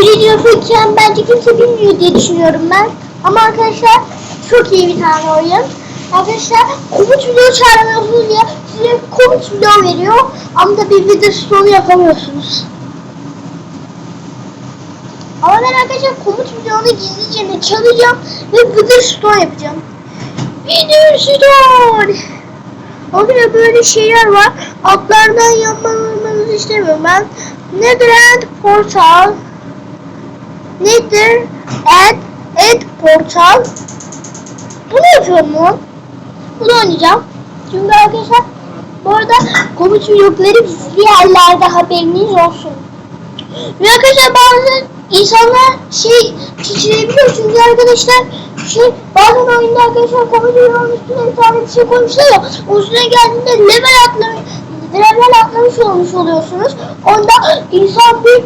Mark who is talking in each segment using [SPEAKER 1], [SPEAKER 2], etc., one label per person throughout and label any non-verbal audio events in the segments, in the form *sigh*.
[SPEAKER 1] Philadelphia bence kimse bilmiyor diye düşünüyorum ben. Ama arkadaşlar çok iyi bir tane oyun. Arkadaşlar komut video çağıramıyorsunuz ya size komut video veriyor ama da bir video sonu yapamıyorsunuz. Ama ben arkadaşlar komut videonu gizlice ne çalacağım ve video store yapacağım. Video store! O gün böyle şeyler var. Altlardan yapmanızı istemiyorum ben. Netherland Portal Nether and Ed Portal Bunu yapıyorum mu? Bunu oynayacağım. Çünkü arkadaşlar bu arada komut vlogları gizli haberiniz olsun. Ve arkadaşlar bazı insanlar şey çiçeğebiliyor çünkü arkadaşlar şey bazen oyunda arkadaşlar komedi videonun üstüne bir tane bir şey koymuşlar ya o üstüne geldiğinde level atlamış level atlamış olmuş oluyorsunuz. Onda insan bir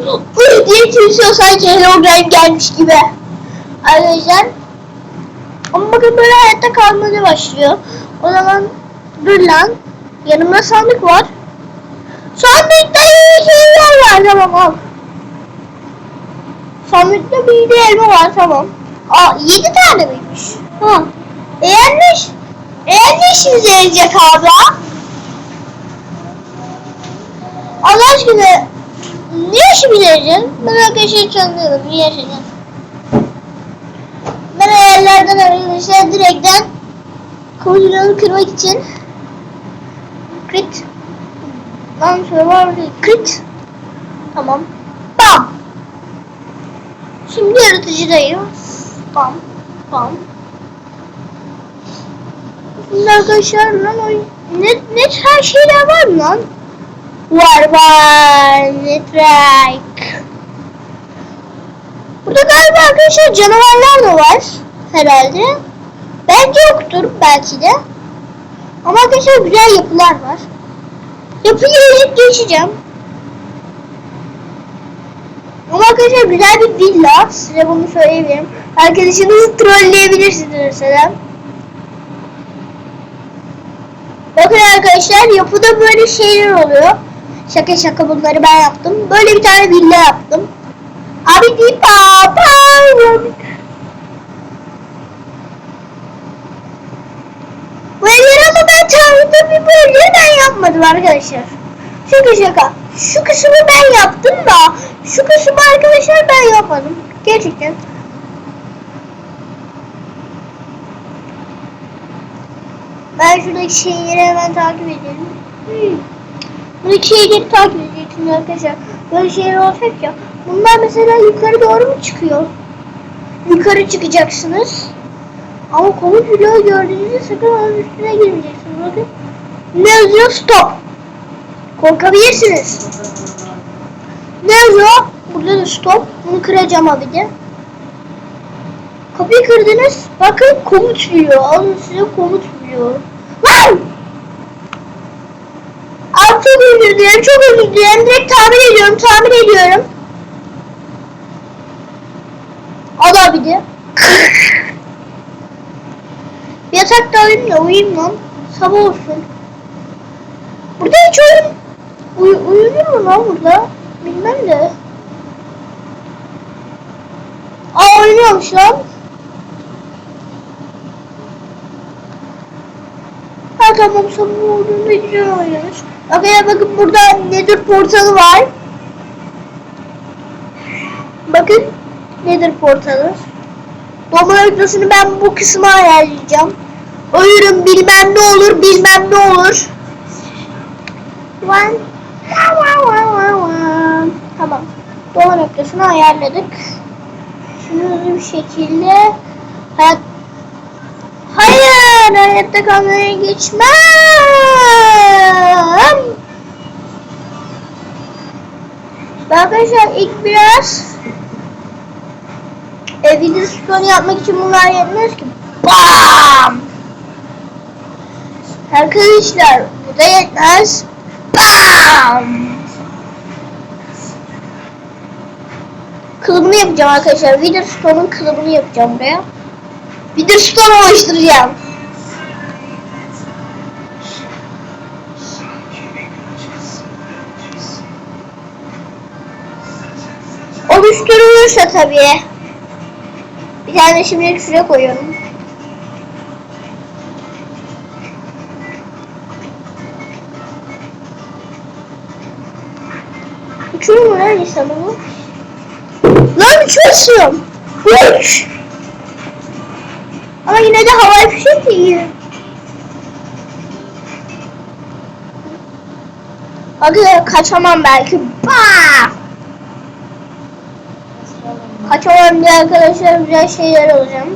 [SPEAKER 1] diye kimsiyor sanki hologram gelmiş gibi. Arkadaşlar ama bakın böyle hayatta kalmaya başlıyor. O zaman dur lan. Yanımda sandık var. Sandıkta iyi şeyler var tamam al. Sandıkta bir de elma var tamam. Aa yedi tane miymiş? Tamam. Eğer ne, iş- eğer ne işimize yarayacak abla? Allah aşkına ne işimize yarayacak? Ben arkadaşlar çalıyorum. Niye yarayacak? Ben ayarlardan arkadaşlar direkten kontrolü kırmak için crit. Lan survivor crit. Tamam. Bam. Şimdi yaratıcıdayım. Bam. Bam. Şimdi arkadaşlar lan o net net her şeyler var mı lan? Var var netrike Burada galiba arkadaşlar canavarlar da var herhalde. Bence yoktur belki de. Ama arkadaşlar güzel yapılar var. Yapıyı elip geçeceğim. Ama arkadaşlar güzel bir villa. Size bunu söyleyebilirim. Arkadaşınızı trolleyebilirsiniz mesela. Bakın arkadaşlar yapıda böyle şeyler oluyor. Şaka şaka bunları ben yaptım. Böyle bir tane villa yaptım. Abi di pa pa. Bu evleri ama ben tanrıda bir bölgeyi ben yapmadım arkadaşlar. Şaka şaka. Şu kısmı ben yaptım da şu kısmı arkadaşlar ben yapmadım. Gerçekten. Ben şuradaki şeyleri hemen takip edelim. Hmm. Buradaki şeyleri takip edeceksiniz arkadaşlar. Böyle şeyler olacak ya. Bunlar mesela yukarı doğru mu çıkıyor? Yukarı çıkacaksınız. Ama komut bloğu gördüğünüzde sakın onun üstüne girmeyeceksiniz. Bakın. Ne yazıyor? Stop. Korkabilirsiniz. Ne yazıyor? Burada da stop. Bunu kıracağım abi de. Kapıyı kırdınız. Bakın komut bloğu. Alın size komut bloğu. Lan! Abi çok özür dilerim, çok özür dilerim. Direkt tamir ediyorum, tamir ediyorum. Al abi de. Bir *laughs* yatakta alayım da uyuyayım lan. Sabah olsun. Burada hiç oyun... Uy uyunur mu lan burada? Bilmem de. Aa oynuyormuş lan. Ha tamam sabah olduğunda güzel oynamış. Bak ya bakın burada nedir portalı var. Bakın nedir portalı. Bomba noktasını ben bu kısma ayarlayacağım. Oyunun bilmem ne olur bilmem ne olur. One. Tamam. Bomba noktasını ayarladık. Hızlı bir şekilde hayat Hayır, hayatta kalmaya geçmem. Arkadaşlar ilk biraz e, video yapmak için bunlar yetmez ki. Bam! Arkadaşlar bu da yetmez. Bam! Kılıbını yapacağım arkadaşlar. Video skonun kılıbını yapacağım buraya. Video skonu oluşturacağım. O oluşturulursa tabii. Bir tane şimdi şuraya koyuyorum. Uçuyor mu lan insan bunu? Lan uçuyorsun. Uç. Ama yine de havai fişek değil. Hadi kaçamam belki. Bah! Kaçamam diye arkadaşlar güzel şeyler alacağım.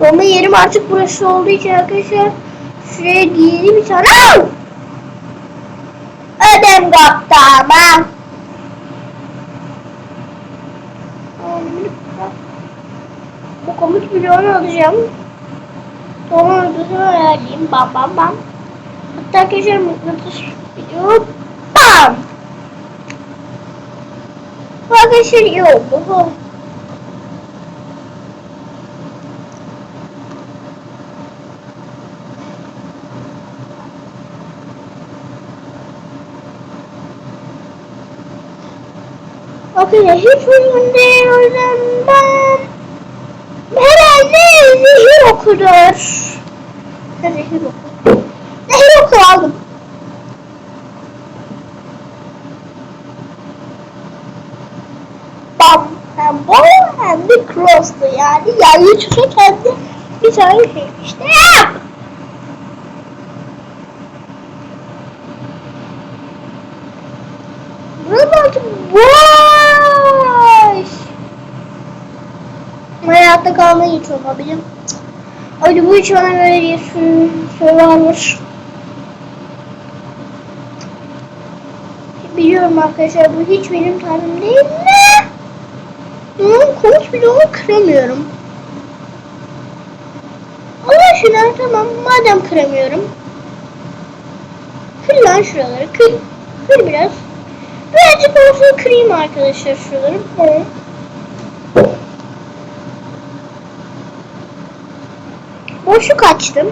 [SPEAKER 1] Dolma yerim artık burası olduğu için arkadaşlar şuraya diyelim bir tane. Ödem koptu ama. Bu komut bloğunu alacağım. Sonra ödüsünü ayarlayayım. Bam bam bam. Hatta arkadaşlar mıknatıs video. Bam! Bu arkadaşlar iyi oldu. Bu. Arkadaşlar hiç uygun değil o yüzden ben herhalde zehir okudur. Zehir oku. Oku aldım. Bam. Hem bol hem de cross'tu yani. Yani çıksa kendi bir tane şey işte. Artık boş. Hayatta kalmayı hiç olabilirim. Hadi bu hiç bana göre değil. Survivor. Biliyorum arkadaşlar bu hiç benim tarzım değil mi? Bunun koç bile onu kıramıyorum. Allah aşkına tamam madem kıramıyorum. Kır lan şuraları kır. Kır biraz. Birazcık olsun kırayım arkadaşlar şuraları. Evet. Boşluk açtım.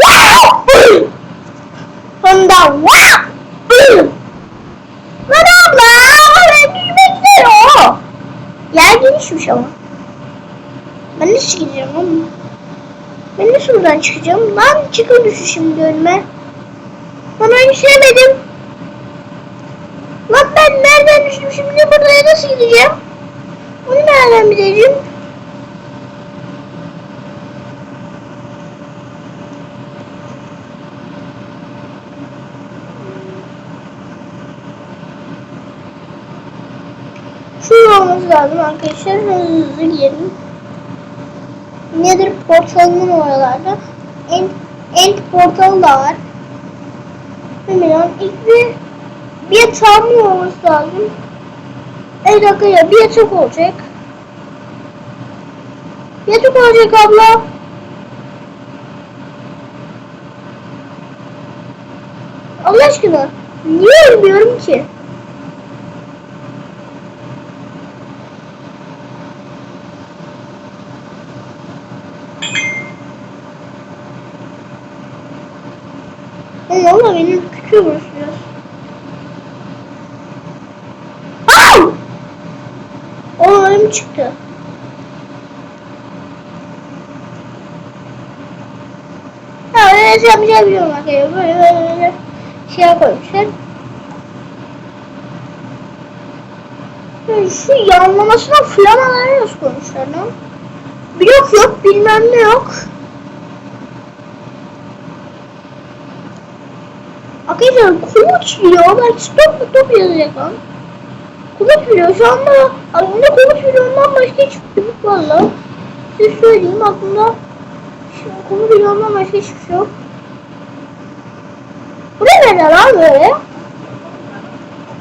[SPEAKER 1] Wow! Sonunda wow! Lan abla! Ben gitmek istiyorum. Yer genişmiş ama. Ben nasıl gideceğim oğlum? Ben nasıl buradan çıkacağım? Lan çıkın düşü şimdi önüme. Ben oyunu sevmedim. Lan ben nereden düştüm şimdi buraya nasıl gideceğim? Onu nereden bileceğim? Olması lazım arkadaşlar. Hızlı gidelim. Nedir portalının oralarda? End, end portalı da var. Bilmiyorum. İlk bir bir yatağımın olması lazım. Evet arkadaşlar bir yatak olacak. Yatak olacak abla. Allah aşkına. Niye ölmüyorum ki? Valla benim küçüğü burası biraz. Au! Oğlum çıktı. Ha öyle şey yapacağım biliyorum arkadaşlar. Böyle böyle böyle şey koymuşlar. Şu yanlamasına flamaları nasıl koymuşlar lan? Blok yok bilmem ne yok. Arkadaşlar komuç biliyor. Ben stop stop yazacak lan. Komuç biliyor. Şu anda aklımda komuç biliyorundan başka hiçbir şey yok valla. Size söyleyeyim aklımda komuç biliyorundan başka hiçbir şey yok. Bu ne böyle lan böyle?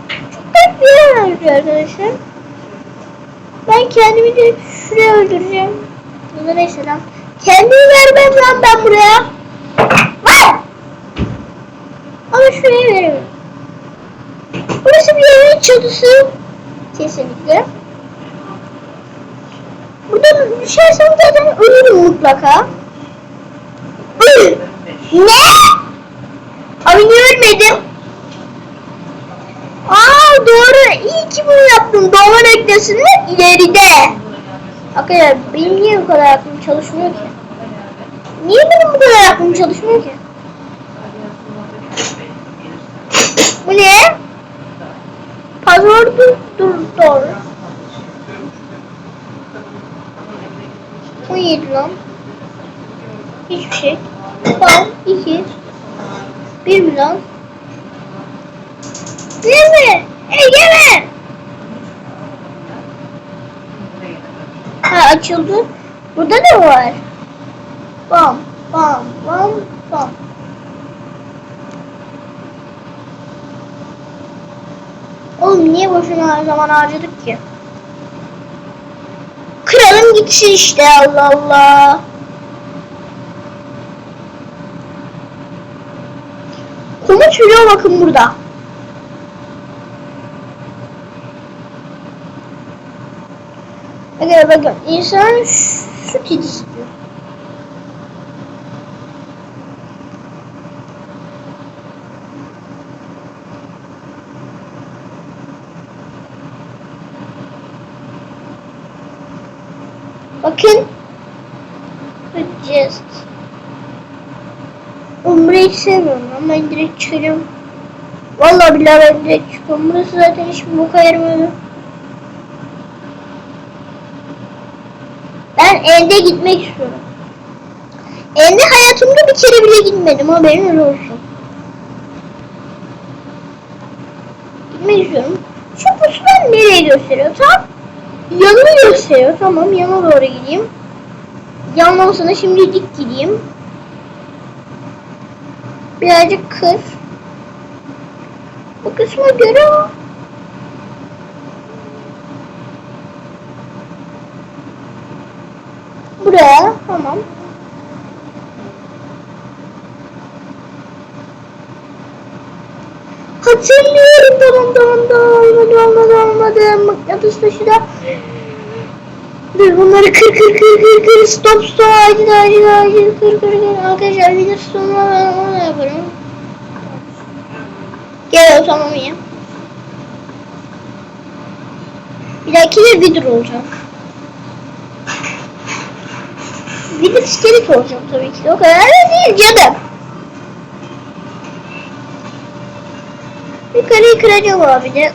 [SPEAKER 1] Çok garip bir yer benziyor arkadaşlar. Ben kendimi de şuraya öldüreceğim. Neyse lan. Kendimi vermem lan ben buraya. Vay! Ama şuraya. Burası bir evin çatısı. Kesinlikle. Buradan düşersem zaten ölürüm mutlaka. Ne? Abi niye ölmedim? Aa doğru. İyi ki bunu yaptım. Doğma noktasının ileride. Arkadaşlar benim niye bu kadar aklım çalışmıyor ki? Niye benim bu kadar aklım çalışmıyor ki? Bu ne? Password dur, dur doğru. 17 lan. Hiçbir şey. Tamam. 2. 1 milyon. Yeme! Egemen! Ha açıldı. Burada da var. Bam, bam, bam, bam. Oğlum niye boşuna zaman harcadık ki? Kıralım gitsin işte Allah Allah. Komut veriyor bakın burada. Bakın bakın insan süt istiyor. Bakın. Just. Umre'yi sevmiyorum ama direkt çıkacağım. Vallahi billahi ben direkt çıkıyorum. Burası zaten hiçbir boka yaramıyor. Ben elde gitmek istiyorum. Elde hayatımda bir kere bile gitmedim haberin olsun. Gitmek istiyorum. Şu pusular nereye gösteriyor? Tam yanını gösteriyor. Tamam yana doğru gideyim. Yanlamasına şimdi dik gideyim. Birazcık kır. Bu kısma göre o. Buraya tamam. Hatırlıyorum tamam tamam tamam. Olmadı olmadı olmadı. Mıknatıs taşı da Dur bunları kır kır kır kır kır. Stop stop. Acil acil acil. Kır kır kır. Arkadaşlar bir de sonra ben onu yaparım? Gel o tamam iyi Bir dahaki de vidur olacak. De iskelet olacak tabii ki o kadar da değil canım Yukarıyı kıracağım abi de.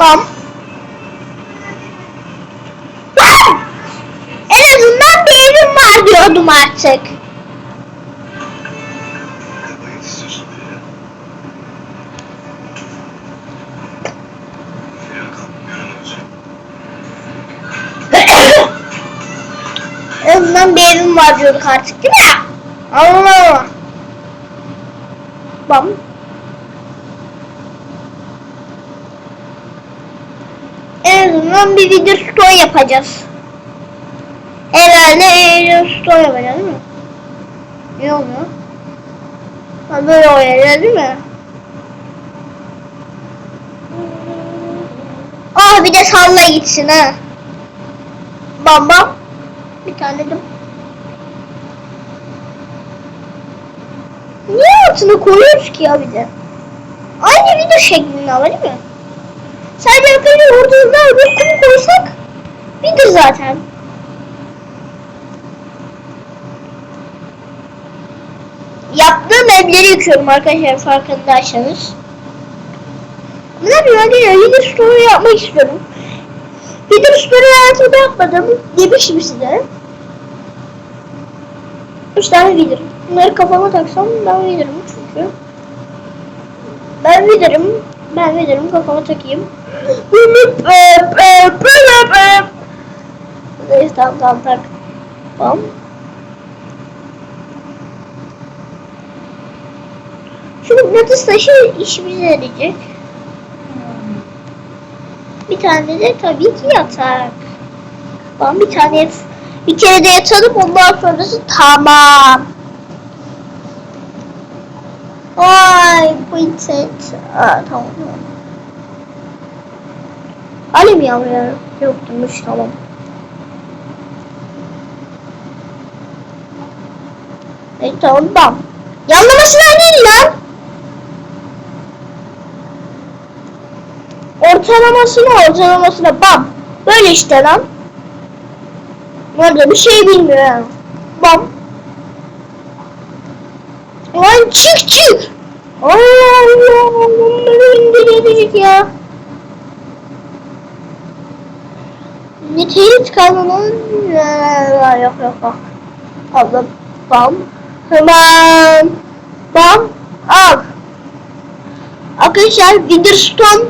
[SPEAKER 1] Bam. Bam! En azından bir evim var diyordum artık. Azından bir evim var diyorduk artık değil mi? Allah Allah. Bam. En azından bir video store yapacağız. Herhalde video store yapacağız değil mi? Ne oluyor? Ha böyle oluyor değil mi? Ah bir de salla gitsin ha. Bam bam. Bir tane de. Niye altına koyuyoruz ki ya bir de? Aynı video şeklinde ama değil mi? Sadece arkadaşlar orada bir kum koysak video zaten. Yaptığım evleri yıkıyorum arkadaşlar farkındaysanız. Ne yapayım arkadaşlar? Video story yapmak istiyorum. Video story hayatımda yapmadım. Demiştim size. Üç tane video. Bunları kafama taksam ben videorum çünkü. Ben videorum. Ben videorum kafama takayım. Neyse tamam tamam tak. Tamam. Şu mıknatıs taşı işimize yarayacak. Bir tane de tabii ki yatak. Ben bir tane yat bir kere de yatalım ondan sonrası tamam. Ay bu internet. Aa, tamam. Ali mi yavruyorum? Yok demiş tamam. Evet tamam. Yanlamasına değil lan. Ortalamasına ortalamasına bam. Böyle işte lan. Nerede bir şey bilmiyor yani. Bam. Lan çık çık. Allah Allah bunları indirecek ya. Ne teyit kalmanın yok yok yok. Abla bam. Hemen. Bam. Al. Arkadaşlar Witherstone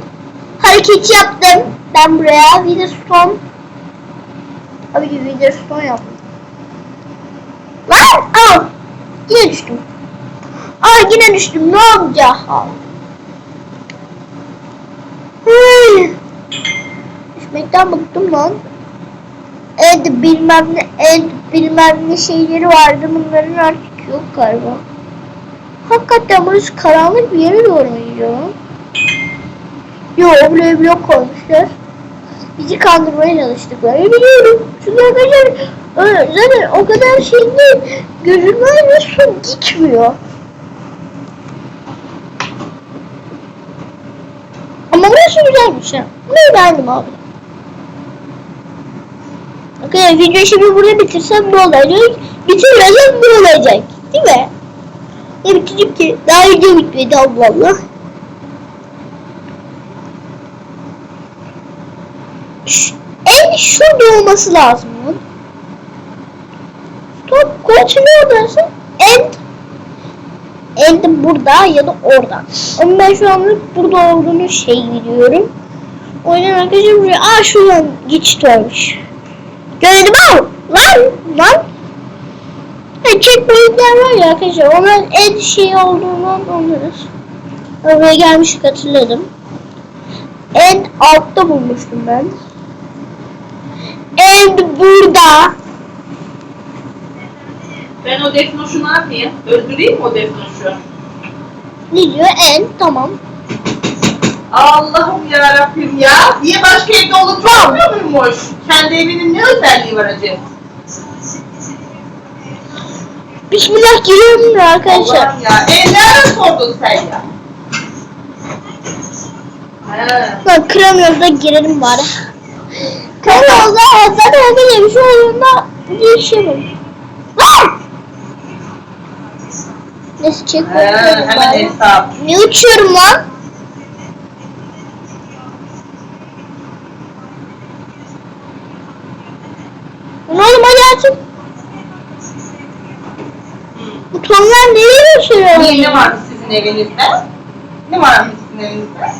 [SPEAKER 1] hareketi yaptım. Ben buraya Witherstone Abi gibi Witherstone yaptım. Lan al. Yine düştüm. Aa yine düştüm. Ne olacak? Al. Düşmekten bıktım lan. Ed bilmem ne, ed bilmem ne şeyleri vardı. Bunların artık yok galiba. Hakikaten burası karanlık bir yere doğru gidiyor? Yok buraya blok koymuşlar. Bizi kandırmaya çalıştıklarını biliyorum. Çünkü arkadaşlar zaten o kadar şeyde görünmez ve su gitmiyor. Ama burası güzelmiş ha. Burayı beğendim abi. Arkadaşlar videoyu şimdi burada bitirsem ne olacak? Bitirmezsem ne olacak? Değil mi? Ne bitecek ki? Daha video bitmedi Allah Allah. En şurada olması lazım bunun. Stop continue dersin. End End burada ya da orada. Ama ben şu anlık burada olduğunu şey biliyorum. O yüzden arkadaşlar buraya aa şuradan geçit varmış. Gördüm ama lan lan. Ha, checkpointler var ya arkadaşlar. Onların en şey olduğundan anlarız. Oraya gelmiştik hatırladım. En altta bulmuştum ben. En burada.
[SPEAKER 2] Ben o defnoşu ne yapayım? Öldüreyim mi o defnoşu?
[SPEAKER 1] Ne diyor? En tamam.
[SPEAKER 2] Allah'ım ya Rabbim ya. Niye başka evde olup olmuyor muymuş? Kendi evinin ne özelliği var acaba?
[SPEAKER 1] Bismillah giriyorum ya arkadaşlar.
[SPEAKER 2] Allah'ım ya. E nerede sordun sen ya? He.
[SPEAKER 1] Lan kıramıyoruz da girelim bari. Kıramıyoruz da zaten öyle bir şey olduğunda geçiyorum. Lan! Neyse çek
[SPEAKER 2] He, hemen hesap.
[SPEAKER 1] Ne uçuyorum lan? Lan oğlum hadi açın. Bu tonlar nereye uçuyor?
[SPEAKER 2] Niye ne vardı sizin evinizde? Ne varmış sizin evinizde?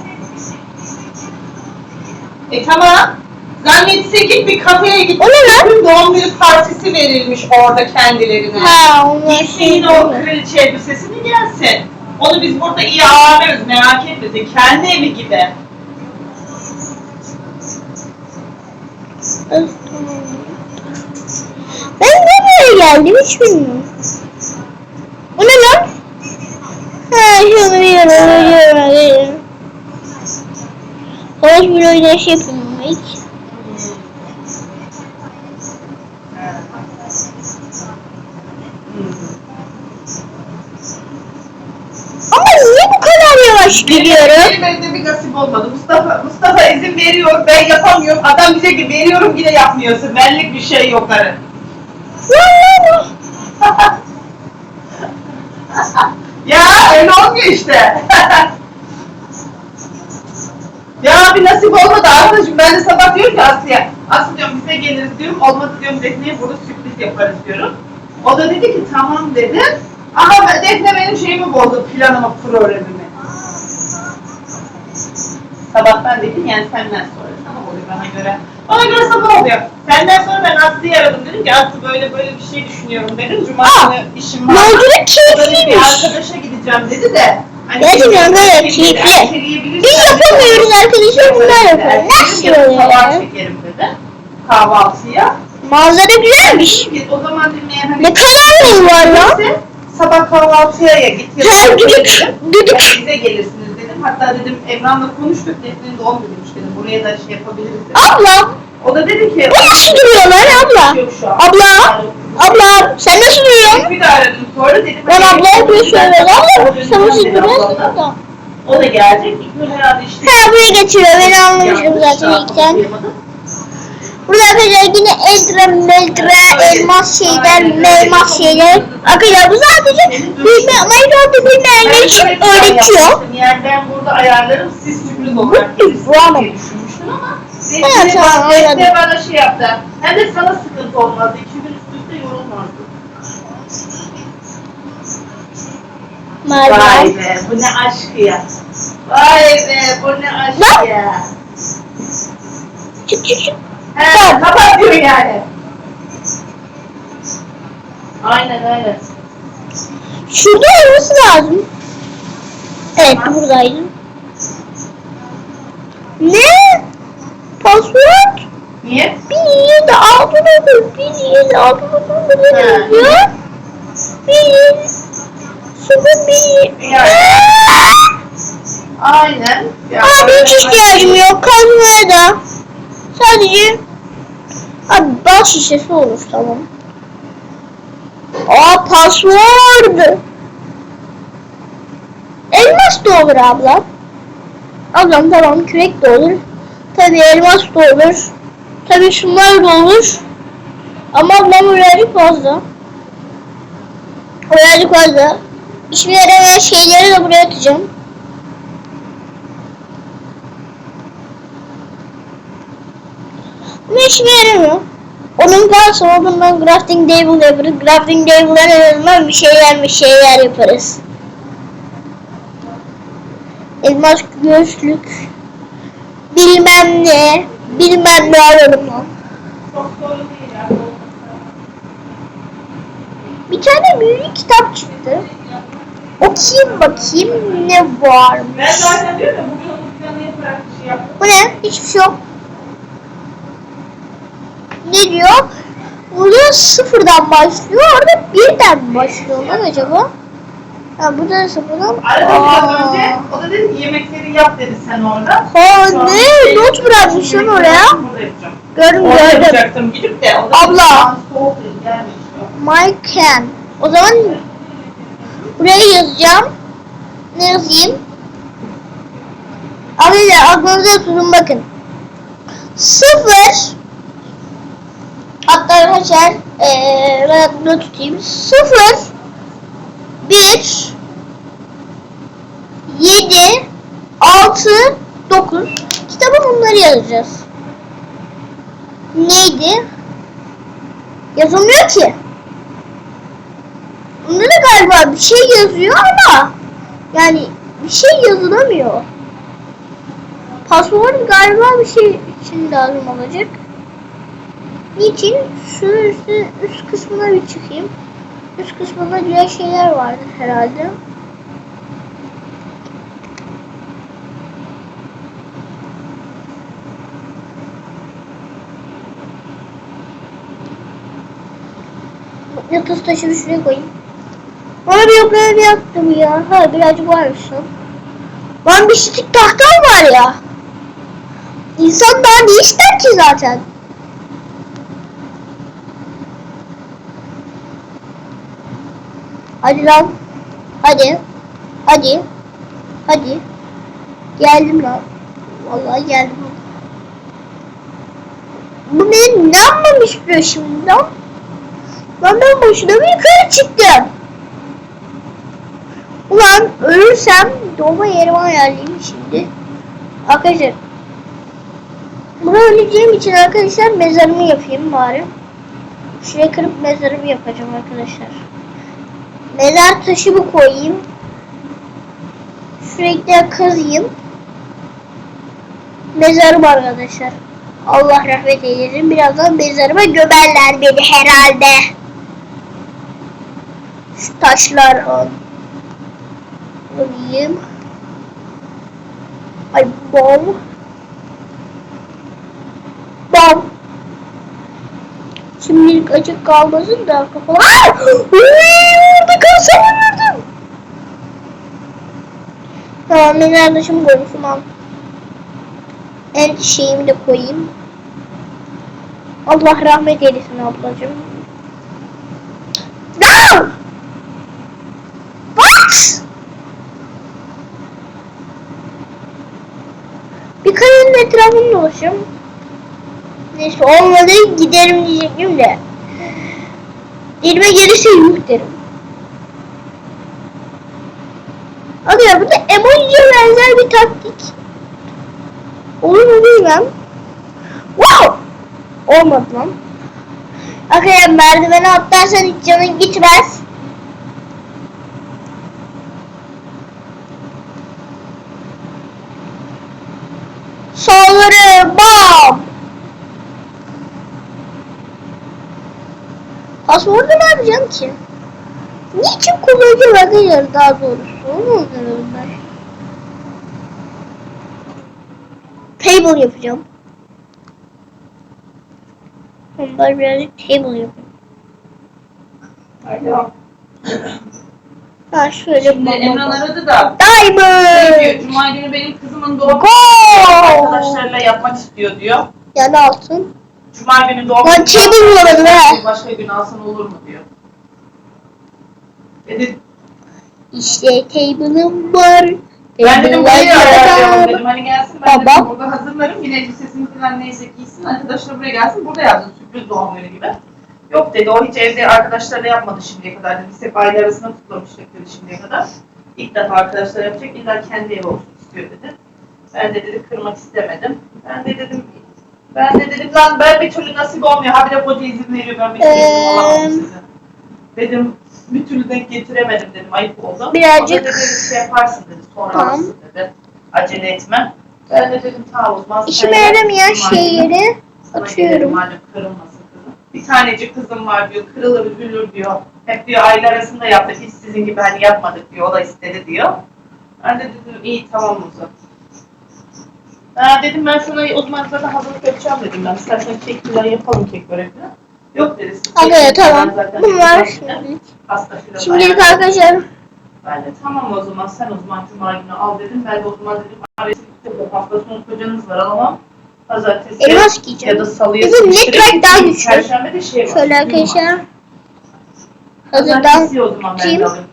[SPEAKER 2] E tamam. Zannetse git bir kafeye git.
[SPEAKER 1] O ne lan?
[SPEAKER 2] Bugün doğum günü partisi verilmiş orada kendilerine.
[SPEAKER 1] Ha onlar şey
[SPEAKER 2] yine o kraliçe elbisesini gelsin. Onu biz burada iyi ağırlarız merak etme de kendi evi gibi.
[SPEAKER 1] Ben nereye geldim hiç bilmiyorum. Bu ne lan? Ha şunu biliyorum, biliyorum, biliyorum. Savaş bir yapayım hiç. Ama niye bu yavaş gidiyorum?
[SPEAKER 2] Benim evde bir nasip olmadı. Mustafa Mustafa izin veriyor, ben yapamıyorum. Adam bize ki veriyorum yine yapmıyorsun. Benlik bir şey yok
[SPEAKER 1] lan. *laughs*
[SPEAKER 2] ya öyle olmuyor işte. *laughs* ya bir nasip olmadı arkadaşım. Ben de sabah diyorum ki Aslı'ya. Aslı diyorum bize geliriz diyorum. Olmadı diyorum Defne'ye burada sürpriz yaparız diyorum. O da dedi ki tamam dedi. Ama Defne benim şeyimi bozdu. Planımı, programımı. Sabahtan dedim yani senden sonra sabah oluyor bana göre. Bana göre sabah oluyor. Senden sonra ben Aslı'yı aradım dedim ki Aslı böyle böyle bir şey düşünüyorum dedim. Cuma
[SPEAKER 1] Aa,
[SPEAKER 2] günü işim var.
[SPEAKER 1] Yolculuk keyifliymiş.
[SPEAKER 2] arkadaşa gideceğim dedi de. Hani
[SPEAKER 1] Gerçekten böyle keyifli. Biz yapamıyoruz arkadaşlar bunlar yapıyor. Nasıl oluyor
[SPEAKER 2] Sabah çekerim dedi. Kahvaltıya.
[SPEAKER 1] Manzara güzelmiş.
[SPEAKER 2] O zaman dinleyen hani.
[SPEAKER 1] Ne kadar yol var lan?
[SPEAKER 2] Sabah kahvaltıya ya git. dedim.
[SPEAKER 1] düdük.
[SPEAKER 2] Yani bize gelirsiniz dedim. Hatta dedim Emrah'la konuştuk. Defne'nin doğum günüymüş dedim. Buraya da şey yapabiliriz dedim.
[SPEAKER 1] Ablam
[SPEAKER 2] O da dedi ki...
[SPEAKER 1] Nasıl duruyorlar abla?
[SPEAKER 2] Yok şu an.
[SPEAKER 1] Abla, abla sen nasıl duruyorsun?
[SPEAKER 2] Bir daha aradım sonra dedim.
[SPEAKER 1] Ben
[SPEAKER 2] hani-
[SPEAKER 1] abla yapıyor şöyle ama
[SPEAKER 2] O dönem
[SPEAKER 1] sen nasıl duruyorsun?
[SPEAKER 2] O da gelecek. İlknur herhalde işte.
[SPEAKER 1] Ha buraya geçiyor beni anlamıştım zaten ilkten. Burada arkadaşlar yine eltra, meltra, elmas şeyler, melmas şeyler. Arkadaşlar bu sadece bilme, Minecraft'ı bilmeyenler için
[SPEAKER 2] şöyle
[SPEAKER 1] öğretiyor.
[SPEAKER 2] Yani ben burada ayarlarım siz sürpriz olarak gelirsiniz diye düşünmüştüm ama
[SPEAKER 1] Evet, tamam, anladım.
[SPEAKER 2] bana şey yaptı. Hem de sana sıkıntı olmazdı. İki gün üst üste yorulmazdı. Vay be bu ne aşk ya. Vay be bu ne aşk ya.
[SPEAKER 1] Çık çık çık.
[SPEAKER 2] He kapat diyor yani. Aynen aynen.
[SPEAKER 1] Şurada olması lazım. Evet buradaydı. Ne? Password?
[SPEAKER 2] Niye?
[SPEAKER 1] Bir yedi altı dokuz. Bir yedi altı dokuz. Ne
[SPEAKER 2] Ha.
[SPEAKER 1] yazıyor? Bir sıfır bir.
[SPEAKER 2] Yani. Aynen. Ya,
[SPEAKER 1] Abi hiç ihtiyacım yok. Kazmaya da. Sadece Abi bal şişesi olur tamam. Aa password. Elmas da olur ablam. Ablam tamam kürek de olur. Tabi elmas da olur. Tabi şunlar da olur. Ama ablam birazcık fazla. Birazcık fazla. İşime yaramayan şeyleri de buraya atacağım. Ama işime yaramıyor. Onun kalsın bundan crafting table yaparız. Crafting table'dan en azından bir şeyler bir şeyler yaparız. Elmas göğüslük. Bilmem ne. Bilmem ne alalım lan. Bir tane büyük kitap çıktı. Okuyayım bakayım ne varmış.
[SPEAKER 2] Ben zaten diyorum ya bugün onun planı yaparak bir şey yaptım.
[SPEAKER 1] Bu ne? Hiçbir şey yok. Ne diyor? Burada sıfırdan başlıyor. Orada birden başlıyor lan acaba? Ha burada da sıfırdan.
[SPEAKER 2] Aradım biraz önce. O da dedi ki yemekleri yap dedi sen orada.
[SPEAKER 1] Ha
[SPEAKER 2] Şu
[SPEAKER 1] ne?
[SPEAKER 2] şey-
[SPEAKER 1] Not bırakmış lan oraya. Gördüm
[SPEAKER 2] Orada
[SPEAKER 1] gördüm.
[SPEAKER 2] yapacaktım gidip de. O da
[SPEAKER 1] Abla.
[SPEAKER 2] dedi, "Şu an Soğuk dedi gelmiş.
[SPEAKER 1] My can. O zaman buraya yazacağım. Ne yazayım? Arkadaşlar aklınıza tutun bakın. Sıfır. Hatta arkadaşlar eee ben tutayım. Sıfır. Bir. Yedi. Altı. Dokuz. Kitaba bunları yazacağız. Neydi? Yazılmıyor ki. Bunda da galiba bir şey yazıyor ama yani bir şey yazılamıyor. Password galiba bir şey için lazım olacak. Niçin? Şunun üstü, üst kısmına bir çıkayım. Üst kısmında güzel şeyler vardı herhalde. Yıldız taşını şuraya koyayım. Bana bir yok öyle yaptım ya. Ha birazcık varmış lan. Lan bir stik tahtam var ya. İnsan daha ne ister ki zaten? Hadi lan. Hadi. Hadi. Hadi. Geldim lan. Vallahi geldim. Bu benim ne yapmam istiyor şimdi lan? Lan ben boşuna mı yukarı çıktım? Ulan ölürsem doğma yerimi ayarlayayım şimdi. Arkadaşlar. Buna öleceğim için arkadaşlar mezarımı yapayım bari. Şuraya kırıp mezarımı yapacağım arkadaşlar. Mezar taşımı koyayım. Şuraya da kazıyım. Mezarım arkadaşlar. Allah rahmet eylesin. Birazdan mezarıma gömerler beni herhalde. Şu taşlar al. Alayım. Ay. Bom. Şimdilik açık kalmasın da! Uy, Orada kalsam ölürdüm. Tamam mezar taşımı koymuşum al. En şeyimi de koyayım. Allah rahmet eylesin ablacığım. No! What? Bir kalenin etrafında dolaşıyorum. Neyse olmadı giderim diyecektim de. Elime gelirse yuh derim. Ya bu da emojiye benzer bir taktik. Olur mu bilmem. Wow! Olmadı lan. Arkadaşlar merdivene atlarsan hiç canın gitmez. Saldırı! Bam! Password'u ne yapacağım ki? Niçin kullanıcı arkadaşlar daha doğrusu? Onu anlıyorum ben. Table yapacağım. Ondan birazcık table yapayım.
[SPEAKER 2] Alo.
[SPEAKER 1] Ha şöyle
[SPEAKER 2] Şimdi. Emran aradı da. Şey diyor,
[SPEAKER 1] Diamond!
[SPEAKER 2] Cuma günü benim kızımın doğum
[SPEAKER 1] Go!
[SPEAKER 2] günü arkadaşlarıyla yapmak istiyor diyor.
[SPEAKER 1] Yani altın.
[SPEAKER 2] Cuma günü doğum
[SPEAKER 1] Lan table bulalım be.
[SPEAKER 2] Başka gün alsın olur mu diyor. Dedi,
[SPEAKER 1] İşte table'ım var.
[SPEAKER 2] ben dedim buraya
[SPEAKER 1] var.
[SPEAKER 2] dedim. Hani gelsin ben
[SPEAKER 1] Baba.
[SPEAKER 2] dedim burada hazırlarım. Yine elbisesini falan neyse giysin. Arkadaşlar buraya gelsin. Burada yapsın. Sürpriz doğum günü gibi. Yok dedi o hiç evde arkadaşlarla yapmadı şimdiye kadar dedi. Biz hep aile arasında tutulamıştık dedi şimdiye kadar. İlk defa arkadaşlar yapacak. İlla kendi evi olsun istiyor dedi. Ben de dedi kırmak istemedim. Ben de dedim ben de dedim lan ben bir türlü nasip olmuyor. Habire koca izin veriyor ben bir türlü izin
[SPEAKER 1] Eee,
[SPEAKER 2] alamam size. Dedim bir türlü denk getiremedim dedim ayıp oldu.
[SPEAKER 1] Birazcık-
[SPEAKER 2] O da dedi şey yaparsın dedi sonra
[SPEAKER 1] Tamam.
[SPEAKER 2] alırsın dedi. Acele etme. Ben de dedim tamam o zaman.
[SPEAKER 1] İşime
[SPEAKER 2] sen-
[SPEAKER 1] yaramayan
[SPEAKER 2] Cuma günü
[SPEAKER 1] şeyleri
[SPEAKER 2] sana
[SPEAKER 1] atıyorum.
[SPEAKER 2] gelirim kırılmasın kızım. Bir tanecik kızım var diyor kırılır üzülür diyor. Hep diyor aile arasında yaptık hiç sizin gibi hani yapmadık diyor o da istedi diyor. Ben de dedim iyi tamam o zaman. Ha, dedim ben sana o zaman zaten hazırlık yapacağım dedim ben. İstersen kek falan yapalım kek börekle. Yok dedi. siz kek
[SPEAKER 1] tamam.
[SPEAKER 2] zaten
[SPEAKER 1] Bunlar
[SPEAKER 2] yapacağız dedi.
[SPEAKER 1] şimdilik.
[SPEAKER 2] Pasta filan
[SPEAKER 1] Şimdilik
[SPEAKER 2] ayarladım.
[SPEAKER 1] arkadaşlar
[SPEAKER 2] Ben de tamam o zaman sen o zaman cuma günü al dedim. Ben de o zaman dedim araya bu hafta sonu kocanız var alamam. Pazartesi
[SPEAKER 1] elmas
[SPEAKER 2] ya
[SPEAKER 1] giyeceğim.
[SPEAKER 2] da salıya
[SPEAKER 1] Bizim ne
[SPEAKER 2] sıkıştırıp
[SPEAKER 1] kadar daha güçlü.
[SPEAKER 2] Perşembe de şey var.
[SPEAKER 1] Şöyle
[SPEAKER 2] düğün var.
[SPEAKER 1] arkadaşlar. Hazırdan.
[SPEAKER 2] Pazartesi o zaman ben
[SPEAKER 1] Kim?
[SPEAKER 2] de alayım.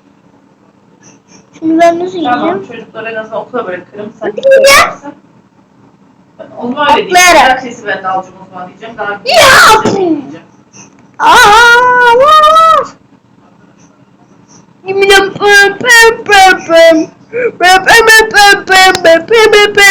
[SPEAKER 1] Şimdi ben nasıl
[SPEAKER 2] Tamam
[SPEAKER 1] giyeceğim?
[SPEAKER 2] çocukları en azından okula bırakırım. Sen
[SPEAKER 1] Ya!
[SPEAKER 2] gidersin. Ben o zaman öyle diyeceğim.
[SPEAKER 1] Atlayarak.
[SPEAKER 2] Pazartesi ben de alacağım o zaman diyeceğim. Daha
[SPEAKER 1] Ya!
[SPEAKER 2] diyeceğim.
[SPEAKER 1] Aa, var. Yemin ederim.